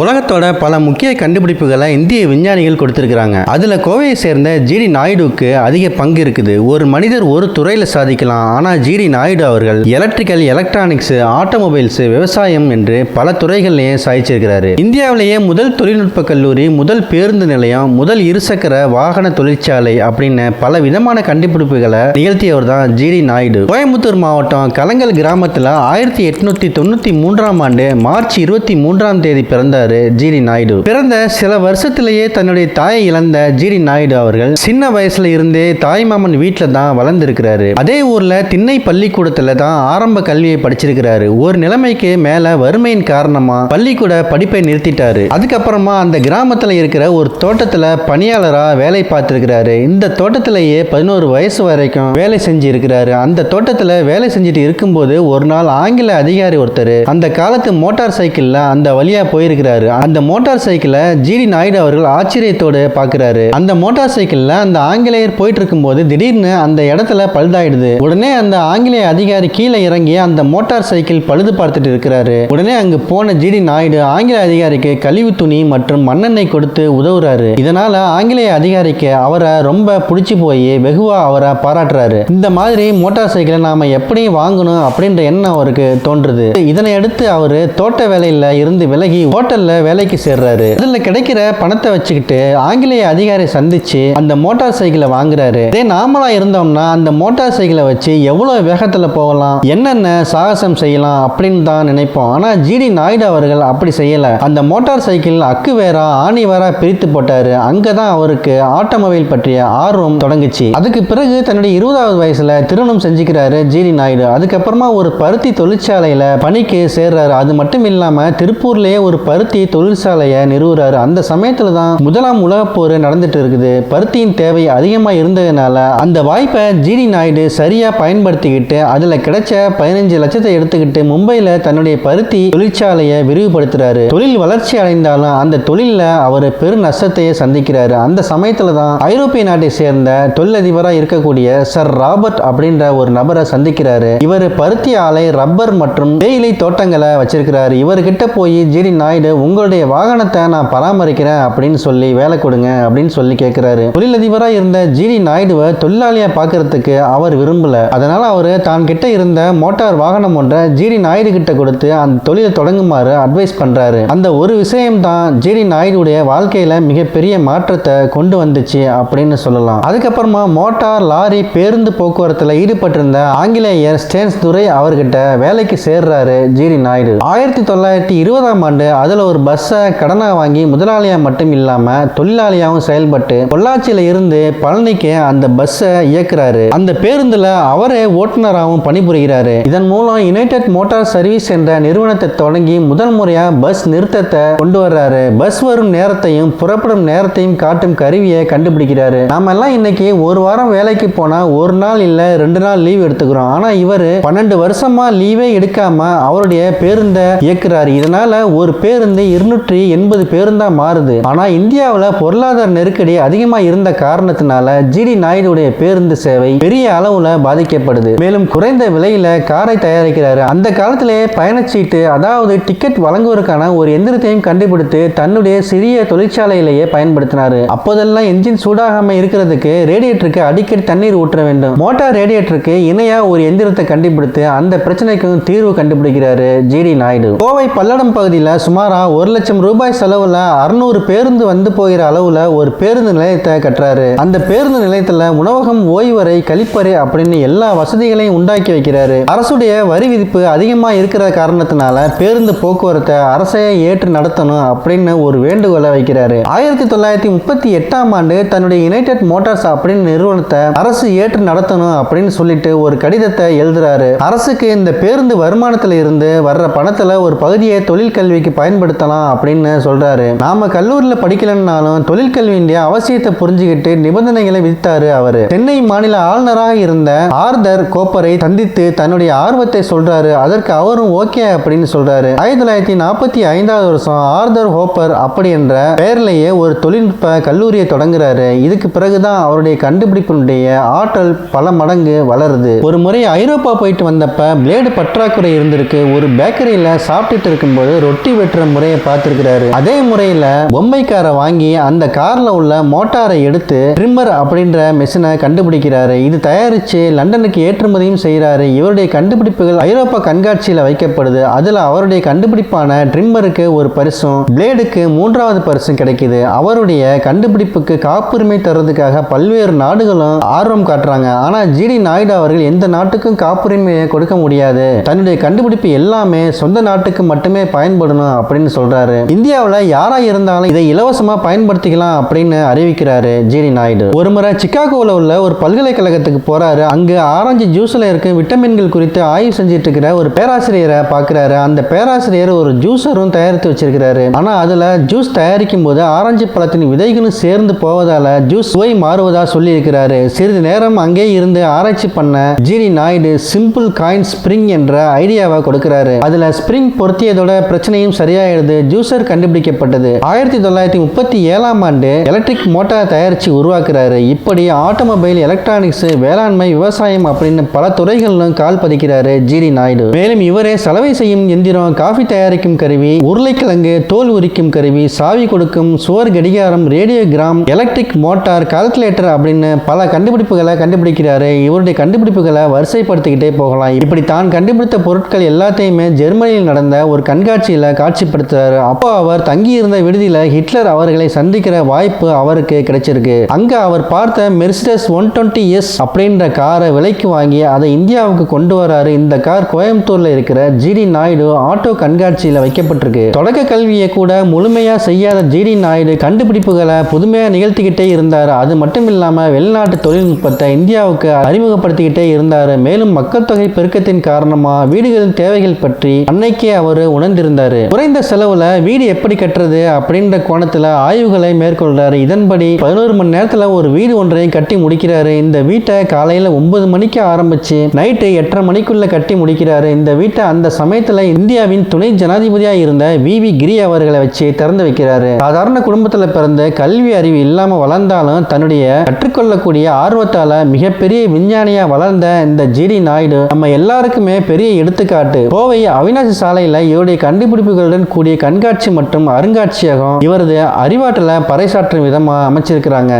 உலகத்தோட பல முக்கிய கண்டுபிடிப்புகளை இந்திய விஞ்ஞானிகள் கொடுத்திருக்கிறாங்க. அதுல கோவையை சேர்ந்த ஜிடி நாயுடுவுக்கு அதிக பங்கு இருக்குது. ஒரு மனிதர் ஒரு துறையில சாதிக்கலாம். ஆனா ஜிடி நாயுடு அவர்கள் எலக்ட்ரிக்கல் எலக்ட்ரானிக்ஸ் ஆட்டோமொபைல்ஸ் விவசாயம் என்று பல துறைகள்லயே சாதிச்சிருக்கிறாரு. இந்தியாவிலேயே முதல் தொழில்நுட்ப கல்லூரி முதல் பேருந்து நிலையம் முதல் இருசக்கர வாகன தொழிற்சாலை அப்படின்னு பல விதமான கண்டுபிடிப்புகளை நிகழ்த்தியவர் தான் ஜிடி நாயுடு. கோயம்புத்தூர் மாவட்டம் கலங்கல் கிராமத்துல ஆயிரத்தி எட்நூத்தி தொண்ணூத்தி மூன்றாம் ஆண்டு மார்ச் இருபத்தி மூன்றாம் தேதி பிறந்த பிறந்தாரு ஜிடி நாயுடு. பிறந்த சில வருஷத்திலேயே தன்னுடைய தாயை இழந்த ஜிடி நாயுடு அவர்கள் சின்ன வயசுல இருந்தே தாய்மாமன் வீட்டில் தான் வளர்ந்திருக்கிறாரு. அதே ஊர்ல திண்ணை பள்ளிக்கூடத்துல தான் ஆரம்ப கல்வியை படிச்சிருக்கிறாரு. ஒரு நிலைமைக்கு மேல வறுமையின் காரணமா பள்ளிக்கூட படிப்பை நிறுத்திட்டாரு. அதுக்கப்புறமா அந்த கிராமத்துல இருக்கிற ஒரு தோட்டத்துல பணியாளரா வேலை பார்த்திருக்கிறாரு. இந்த தோட்டத்திலேயே பதினோரு வயசு வரைக்கும் வேலை செஞ்சு இருக்கிறாரு அந்த தோட்டத்துல வேலை செஞ்சுட்டு இருக்கும்போது ஒரு நாள் ஆங்கில அதிகாரி ஒருத்தர் அந்த காலத்து மோட்டார் சைக்கிள்ல அந்த வழியா போயிருக்கிறார். அந்த மோட்டார் சைக்கிளை ஜிடி நாயுடு அவர்கள் ஆச்சரியத்தோடு பார்க்குறாரு. அந்த மோட்டார் சைக்கிளில் அந்த ஆங்கிலேயர் போயிட்டு இருக்கும்போது திடீர்னு அந்த இடத்துல பழுதாயிடுது. உடனே அந்த ஆங்கிலேய அதிகாரி கீழே இறங்கி அந்த மோட்டார் சைக்கிள் பழுது பார்த்துட்டு இருக்கிறாரு. உடனே அங்கு போன ஜிடி நாயுடு ஆங்கில அதிகாரிக்கு கழிவு துணி மற்றும் மண்ணெண்ணெய் கொடுத்து உதவுறாரு. இதனால ஆங்கிலேய அதிகாரிக்கு அவரை ரொம்ப பிடிச்சி போய் வெகுவா அவரை பாராட்டுறாரு. இந்த மாதிரி மோட்டார் சைக்கிளை நாம எப்படி வாங்கணும் அப்படின்ற எண்ணம் அவருக்கு தோன்றுது. இதனை அடுத்து அவர் தோட்ட வேலையில இருந்து விலகி ஹோட்டல்ல வேலைக்கு சேர்றாரு. அதுல கிடைக்கிற பணத்தை வச்சுக்கிட்டு ஆங்கிலேய அதிகாரி சந்திச்சு அந்த மோட்டார் சைக்கிளை வாங்குறாரு. இதே நாமளா இருந்தோம்னா அந்த மோட்டார் சைக்கிளை வச்சு எவ்வளவு வேகத்துல போகலாம் என்னென்ன சாகசம் செய்யலாம் அப்படின்னு தான் நினைப்போம். ஆனா ஜிடி நாயுடு அவர்கள் அப்படி செய்யல. அந்த மோட்டார் சைக்கிள் அக்கு வேறா ஆணி வேறா பிரித்து போட்டாரு. அங்கதான் அவருக்கு ஆட்டோமொபைல் பற்றிய ஆர்வம் தொடங்குச்சு. அதுக்கு பிறகு தன்னுடைய இருபதாவது வயசுல திருமணம் செஞ்சுக்கிறாரு ஜிடி நாயுடு. அதுக்கப்புறமா ஒரு பருத்தி தொழிற்சாலையில பணிக்கு சேர்றாரு. அது மட்டும் இல்லாம திருப்பூர்லயே ஒரு பருத்தி தொழிற்சாலையை நிறுவுறாரு. அந்த சமயத்துல தான் முதலாம் உலகப் போர் நடந்துட்டு இருக்குது. பருத்தியின் தேவை அதிகமா இருந்ததுனால அந்த வாய்ப்பை ஜிடி நாயுடு சரியா பயன்படுத்திக்கிட்டு அதுல கிடைச்ச பதினஞ்சு லட்சத்தை எடுத்துக்கிட்டு மும்பையில தன்னுடைய பருத்தி தொழிற்சாலையை விரிவுபடுத்துறாரு. தொழில் வளர்ச்சி அடைந்தாலும் அந்த தொழிலில் அவர் பெரு நஷ்டத்தையே சந்திக்கிறாரு. அந்த சமயத்துல தான் ஐரோப்பிய நாட்டை சேர்ந்த தொழிலதிபராக இருக்கக்கூடிய சர் ராபர்ட் அப்படின்ற ஒரு நபரை சந்திக்கிறாரு. இவர் பருத்தி ஆலை ரப்பர் மற்றும் தேயிலை தோட்டங்களை வச்சிருக்கிறாரு. இவர்கிட்ட போய் ஜிடி நாயுடு உங்களுடைய வாகனத்தை நான் பராமரிக்கிறேன் அப்படின்னு சொல்லி வேலை கொடுங்க அப்படின்னு சொல்லி கேட்கிறாரு தொழிலதிபராக இருந்த ஜிடி நாயுடுவை தொழிலாளியா பார்க்கறதுக்கு அவர் விரும்பல. அதனால அவர் தான் கிட்ட இருந்த மோட்டார் வாகனம் ஒன்றை ஜிடி நாயுடு கிட்ட கொடுத்து அந்த தொழிலை தொடங்குமாறு அட்வைஸ் பண்றாரு. அந்த ஒரு விஷயம் தான் ஜிடி நாயுடுடைய வாழ்க்கையில மிகப்பெரிய மாற்றத்தை கொண்டு வந்துச்சு அப்படின்னு சொல்லலாம். அதுக்கப்புறமா மோட்டார் லாரி பேருந்து போக்குவரத்துல ஈடுபட்டிருந்த ஆங்கிலேயர் ஸ்டேன்ஸ் துரை அவர்கிட்ட வேலைக்கு சேர்றாரு ஜிடி நாயுடு. ஆயிரத்தி தொள்ளாயிரத்தி இருபதாம் ஆண்டு அதுல ஒரு பஸ்ஸை கடனா வாங்கி முதலாளியா மட்டும் இல்லாம தொழிலாளியாகவும் செயல்பட்டு பொள்ளாச்சியில் இருந்து பழனிக்கு அந்த பஸ்ஸை இயக்குறாரு. அந்த பேருந்துல அவரே ஓட்டுநராகவும் பணிபுரிகிறாரு. இதன் மூலம் யுனைடெட் மோட்டார் சர்வீஸ் என்ற நிறுவனத்தை தொடங்கி முதல் முறையாக பஸ் நிறுத்தத்தை கொண்டு வர்றாரு. பஸ் வரும் நேரத்தையும் புறப்படும் நேரத்தையும் காட்டும் கருவியை கண்டுபிடிக்கிறாரு. நாம எல்லாம் இன்னைக்கு ஒரு வாரம் வேலைக்கு போனா ஒரு நாள் இல்ல ரெண்டு நாள் லீவ் எடுத்துக்கிறோம். ஆனால் இவர் பன்னெண்டு வருஷமா லீவே எடுக்காம அவருடைய பேருந்தை இயக்குறாரு. இதனால ஒரு பேருந்து இருநூற்றி எண்பது பேருந்தா மாறுது. ஆனா இந்தியாவில் பொருளாதார நெருக்கடி அதிகமா இருந்த காரணத்தினால ஜிடி நாயுடுடைய பேருந்து சேவை பெரிய அளவுல பாதிக்கப்படுது. மேலும் குறைந்த விலையில காரை தயாரிக்கிறாரு. அந்த காலத்திலே பயணச்சீட்டு அதாவது டிக்கெட் வழங்குவதற்கான ஒரு எந்திரத்தையும் கண்டுபிடித்து தன்னுடைய சிறிய தொழிற்சாலையிலேயே பயன்படுத்தினாரு. அப்போதெல்லாம் என்ஜின் சூடாகாம இருக்கிறதுக்கு ரேடியேட்டருக்கு அடிக்கடி தண்ணீர் ஊற்ற வேண்டும். மோட்டார் ரேடியேட்டருக்கு இணையா ஒரு எந்திரத்தை கண்டுபிடித்து அந்த பிரச்சனைக்கும் தீர்வு கண்டுபிடிக்கிறாரு ஜிடி நாயுடு. கோவை பல்லடம் பகுதியில் சுமாரா ஒரு லட்சம் ரூபாய் செலவுல அறுநூறு பேருந்து வந்து போகிற அளவுல ஒரு பேருந்து நிலையத்தை கட்டுறாரு. அந்த பேருந்து நிலையத்துல உணவகம் ஓய்வறை கழிப்பறை அப்படின்னு எல்லா வசதிகளையும் உண்டாக்கி வைக்கிறாரு. அரசுடைய வரி விதிப்பு அதிகமா இருக்கிற காரணத்தினால பேருந்து போக்குவரத்தை அரசே ஏற்று நடத்தணும் அப்படின்னு ஒரு வேண்டுகோளை வைக்கிறாரு. ஆயிரத்தி தொள்ளாயிரத்தி முப்பத்தி எட்டாம் ஆண்டு தன்னுடைய யுனைடெட் மோட்டார்ஸ் அப்படின்னு நிறுவனத்தை அரசு ஏற்று நடத்தணும் அப்படின்னு சொல்லிட்டு ஒரு கடிதத்தை எழுதுறாரு. அரசுக்கு இந்த பேருந்து வருமானத்துல இருந்து வர்ற பணத்துல ஒரு பகுதியை தொழில் கல்விக்கு பயன்படுத்தலாம் அப்படின்னு சொல்றாரு. நாம கல்லூரியில் படிக்கலன்னாலும் தொழிற்கல்வியுடைய அவசியத்தை புரிஞ்சுக்கிட்டு நிபந்தனைகளை விதித்தாரு அவர். சென்னை மாநில ஆளுநராக இருந்த ஆர்தர் கோப்பரை சந்தித்து தன்னுடைய ஆர்வத்தை சொல்றாரு. அதற்கு அவரும் ஓகே அப்படின்னு சொல்றாரு. ஆயிரத்தி தொள்ளாயிரத்தி நாற்பத்தி ஐந்தாவது வருஷம் ஆர்தர் ஹோப்பர் அப்படி என்ற பெயர்லேயே ஒரு தொழில்நுட்ப கல்லூரியை தொடங்குறாரு. இதுக்கு பிறகுதான் அவருடைய கண்டுபிடிப்பினுடைய ஆற்றல் பல மடங்கு வளருது. ஒரு முறை ஐரோப்பா போயிட்டு வந்தப்ப பிளேடு பற்றாக்குறை இருந்திருக்கு. ஒரு பேக்கரியில் சாப்பிட்டுட்டு இருக்கும்போது ரொட்டி வெட்டுற முறை முறையை பார்த்திருக்கிறாரு. அதே முறையில பொம்மை காரை வாங்கி அந்த கார்ல உள்ள மோட்டாரை எடுத்து ட்ரிம்மர் அப்படின்ற மெஷினை கண்டுபிடிக்கிறாரு. இது தயாரிச்சு லண்டனுக்கு ஏற்றுமதியும் செய்கிறாரு இவருடைய கண்டுபிடிப்புகள் ஐரோப்பா கண்காட்சியில் வைக்கப்படுது. அதுல அவருடைய கண்டுபிடிப்பான ட்ரிம்மருக்கு ஒரு பரிசும் பிளேடுக்கு மூன்றாவது பரிசும் கிடைக்குது. அவருடைய கண்டுபிடிப்புக்கு காப்புரிமை தர்றதுக்காக பல்வேறு நாடுகளும் ஆர்வம் காட்டுறாங்க. ஆனா ஜிடி நாயுடு அவர்கள் எந்த நாட்டுக்கும் காப்புரிமையை கொடுக்க முடியாது. தன்னுடைய கண்டுபிடிப்பு எல்லாமே சொந்த நாட்டுக்கு மட்டுமே பயன்படணும் அப்படின்னு சொல்றாரு. இந்தியாவில் யாரா இருந்தாலும் இதை இலவசமா பயன்படுத்திக்கலாம் அப்படின்னு அறிவிக்கிறாரு ஜீனி நாயுடு. ஒரு முறை சிக்காகோவில் உள்ள ஒரு பல்கலைக்கழகத்துக்கு போறாரு. அங்கு ஆரஞ்சு ஜூஸ்ல இருக்க விட்டமின்கள் குறித்து ஆய்வு செஞ்சுட்டு இருக்கிற ஒரு பேராசிரியரை பார்க்குறாரு அந்த பேராசிரியர் ஒரு ஜூஸரும் தயாரித்து வச்சிருக்கிறாரு. ஆனா அதுல ஜூஸ் தயாரிக்கும் போது ஆரஞ்சு பழத்தின் விதைகளும் சேர்ந்து போவதால ஜூஸ் சுவை மாறுவதா சொல்லி இருக்கிறாரு சிறிது நேரம் அங்கே இருந்து ஆராய்ச்சி பண்ண ஜீனி நாயுடு சிம்பிள் காயின் ஸ்ப்ரிங் என்ற ஐடியாவை கொடுக்கிறாரு. அதுல ஸ்ப்ரிங் பொருத்தியதோட பிரச்சனையும் சரியாயிடுது. ஜூசர் கண்டுபிடிக்கப்பட்டது. ஆயிரத்தி தொள்ளாயிரத்தி முப்பத்தி ஏழாம் ஆண்டு எலக்ட்ரிக் மோட்டார் தயாரிச்சு உருவாக்குறாரு. இப்படி ஆட்டோமொபைல் எலக்ட்ரானிக்ஸ் வேளாண்மை விவசாயம் அப்படின்னு பல துறைகளிலும் கால் பதிக்கிறாரு ஜிடி நாயுடு. மேலும் இவரே சலவை செய்யும் எந்திரம் காஃபி தயாரிக்கும் கருவி உருளைக்கிழங்கு தோல் உரிக்கும் கருவி சாவி கொடுக்கும் சுவர் கடிகாரம் ரேடியோகிராம் எலக்ட்ரிக் மோட்டார் கால்குலேட்டர் அப்படின்னு பல கண்டுபிடிப்புகளை கண்டுபிடிக்கிறாரு. இவருடைய கண்டுபிடிப்புகளை வரிசைப்படுத்திக்கிட்டே போகலாம். இப்படி தான் கண்டுபிடித்த பொருட்கள் எல்லாத்தையுமே ஜெர்மனியில் நடந்த ஒரு கண்காட்சியில் காட்சிப்படுத்த காட்சிப்படுத்துறாரு அப்போ அவர் தங்கியிருந்த விடுதியில் ஹிட்லர் அவர்களை சந்திக்கிற வாய்ப்பு அவருக்கு கிடைச்சிருக்கு. அங்க அவர் பார்த்த மெர்சிடஸ் ஒன் டுவெண்ட்டி எஸ் அப்படின்ற காரை விலைக்கு வாங்கி அதை இந்தியாவுக்கு கொண்டு வராரு. இந்த கார் கோயம்புத்தூர்ல இருக்கிற ஜிடி நாயுடு ஆட்டோ கண்காட்சியில் வைக்கப்பட்டிருக்கு. தொடக்க கல்வியை கூட முழுமையா செய்யாத ஜிடி நாயுடு கண்டுபிடிப்புகளை புதுமையா நிகழ்த்திக்கிட்டே இருந்தார். அது மட்டும் இல்லாம வெளிநாட்டு தொழில்நுட்பத்தை இந்தியாவுக்கு அறிமுகப்படுத்திக்கிட்டே இருந்தார். மேலும் மக்கள் தொகை பெருக்கத்தின் காரணமா வீடுகளின் தேவைகள் பற்றி அன்னைக்கே அவர் உணர்ந்திருந்தார். குறைந்த செலவில் வீடு எப்படி கட்டுறது அப்படின்ற கோணத்தில் ஆய்வுகளை மேற்கொள்றாரு. இதன்படி பதினோரு மணி நேரத்துல ஒரு வீடு ஒன்றையும் கட்டி முடிக்கிறாரு. இந்த வீட்டை காலையில ஒன்பது மணிக்கு ஆரம்பிச்சு நைட்டு எட்டரை மணிக்குள்ள கட்டி முடிக்கிறாரு. இந்த வீட்டை அந்த சமயத்துல இந்தியாவின் துணை ஜனாதிபதியா இருந்த வி. வி. கிரி அவர்களை வச்சு திறந்து வைக்கிறாரு. சாதாரண குடும்பத்துல பிறந்த கல்வி அறிவு இல்லாம வளர்ந்தாலும் தன்னுடைய கற்றுக்கொள்ளக்கூடிய ஆர்வத்தால மிகப்பெரிய விஞ்ஞானியா வளர்ந்த இந்த ஜிடி நாயுடு நம்ம எல்லாருக்குமே பெரிய எடுத்துக்காட்டு. கோவை அவினாசி சாலையில் இவருடைய கண்டுபிடிப்புகளுடன் கூடிய கண்காட்சி மற்றும் அருங்காட்சியகம் இவரது அறிவாற்றலை பறைசாற்றும் விதமாக அமைச்சிருக்கிறாங்க.